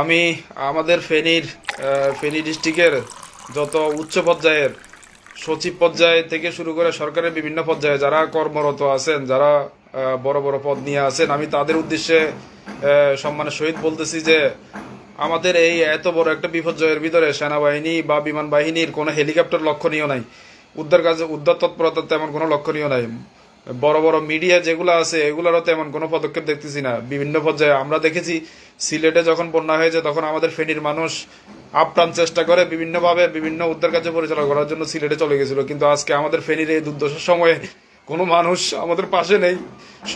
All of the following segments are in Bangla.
আমি আমাদের ফেনীর ফেনী ডিস্ট্রিক্টের যত উচ্চ পর্যায়ের সচিব পর্যায়ে থেকে শুরু করে সরকারের বিভিন্ন পর্যায়ে যারা কর্মরত আছেন, যারা বড় বড় পদ নিয়ে আছেন, আমি তাদের উদ্দেশ্যে সম্মানের সহিত বলতেছি যে আমাদের এই এত বড় একটা বিপর্যয়ের ভিতরে সেনাবাহিনী বা বিমান বাহিনীর কোনো হেলিকপ্টার লক্ষণীয় নাই। উদ্ধার কাজে, উদ্ধার তৎপরতা তেমন কোনো লক্ষণীয় নাই। বড় বড় মিডিয়া যেগুলো আছে, এগুলোরও তেমন কোনো পদক্ষেপ দেখতেছি না। বিভিন্ন পর্যায়ে আমরা দেখেছি, সিলেটে যখন বন্যা হয়েছে, তখন আমাদের ফেনীর মানুষ আপ্রাণ চেষ্টা করে বিভিন্নভাবে বিভিন্ন উদ্ধার কার্য পরিচালনা করার জন্য সিলেটে চলে গেছিল। কিন্তু আজকে আমাদের ফেনীর এই দুর্দশার সময়ে কোনো মানুষ আমাদের পাশে নেই।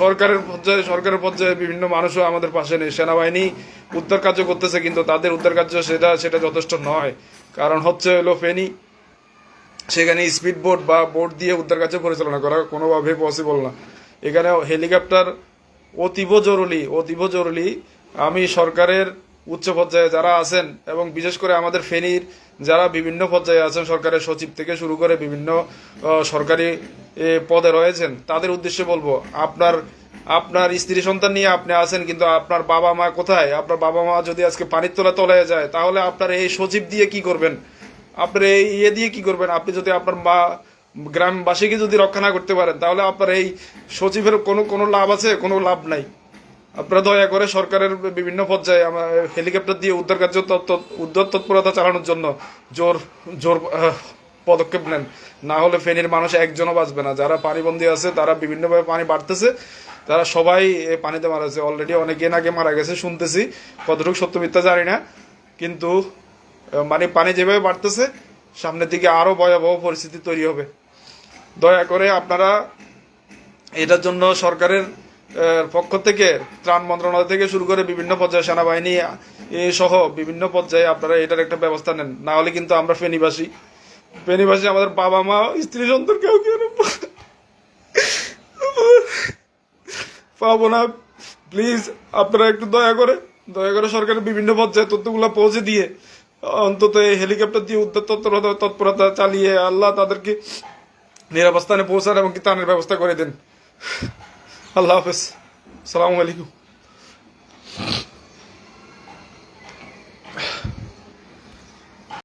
সরকারের পর্যায়ে সরকারের পর্যায়ে বিভিন্ন মানুষও আমাদের পাশে নেই। সেনাবাহিনী উদ্ধার কার্য করতেছে, কিন্তু তাদের উদ্ধার কার্য সেটা সেটা যথেষ্ট নয়। কারণ হচ্ছে হলো ফেনী সেখানে স্পিড বোট বা বোট দিয়ে উদ্ধার কার্য পরিচালনা করা কোনোভাবেই পসিবল না। এখানে হেলিকপ্টার অতীব জরুরি অতীব জরুরি। আমি সরকারের উচ্চ পর্যায়ে যারা আছেন এবং বিশেষ করে আমাদের ফেনীর যারা বিভিন্ন পর্যায়ে আছেন, সরকারের সচিব থেকে শুরু করে বিভিন্ন সরকারি পদে রয়েছেন, তাদের উদ্দেশ্যে বলব, আপনার আপনার স্ত্রী সন্তান নিয়ে আপনি আছেন, কিন্তু আপনার বাবা মা কোথায়? আপনার বাবা মা যদি আজকে পানির তলা তলায় যায়, তাহলে আপনার এই সচিব দিয়ে কি করবেন? আপনার এই ইয়ে দিয়ে কি করবেন? আপনি যদি আপনার মা, গ্রামবাসীকে যদি রক্ষা না করতে পারেন, তাহলে আপনার এই সচিবের কোনো কোনো লাভ আছে? কোনো লাভ নাই। আপনারা দয়া করে সরকারের বিভিন্ন পর্যায়ে আমার হেলিকপ্টার দিয়ে উদ্ধার কার্য উদ্ধার তৎপরতা চালানোর জন্য জোর জোর পদক্ষেপ নেন। না হলে ফেনীর মানুষ একজনও বাঁচবে না। যারা পানিবন্দী আছে, তারা বিভিন্নভাবে পানি বাড়তেছে। তারা সবাই পানিতে মারা অলরেডি অনেকদিন আগে মারা গেছে, শুনতেছি। কতটুকু সত্য মিথ্যা জানি না। কিন্তু মানে পানি যেভাবে বাড়তেছে, সামনের দিকে আরও ভয়াবহ পরিস্থিতি তৈরি হবে। দয়া করে আপনারা এটার জন্য সরকারের পক্ষ থেকে, ত্রাণ মন্ত্রণালয় থেকে শুরু করে বিভিন্ন পর্যায়ে সেনাবাহিনী সহ বিভিন্ন পর্যায়ে আপনারা এটার একটা ব্যবস্থা নেন। না হলে কিন্তু আমরা ফেনীবাসী। ফেনীবাসী আমাদের বাবা মা, স্ত্রী সন্তান কেউ কেউ পাবো না। প্লিজ, আপনারা একটু দয়া করে দয়া করে সরকারের বিভিন্ন পর্যায়ে তথ্যগুলো পৌঁছে দিয়ে অন্তত এই হেলিকপ্টার দিয়ে উদ্ধার তৎপরতা তৎপরতা চালিয়ে আল্লাহ তাদেরকে নিরাবস্থানে পৌঁছান এবং কি ত্রাণের ব্যবস্থা করে দেন। আল্লাহ হাফেজ। সালামু আলাইকুম।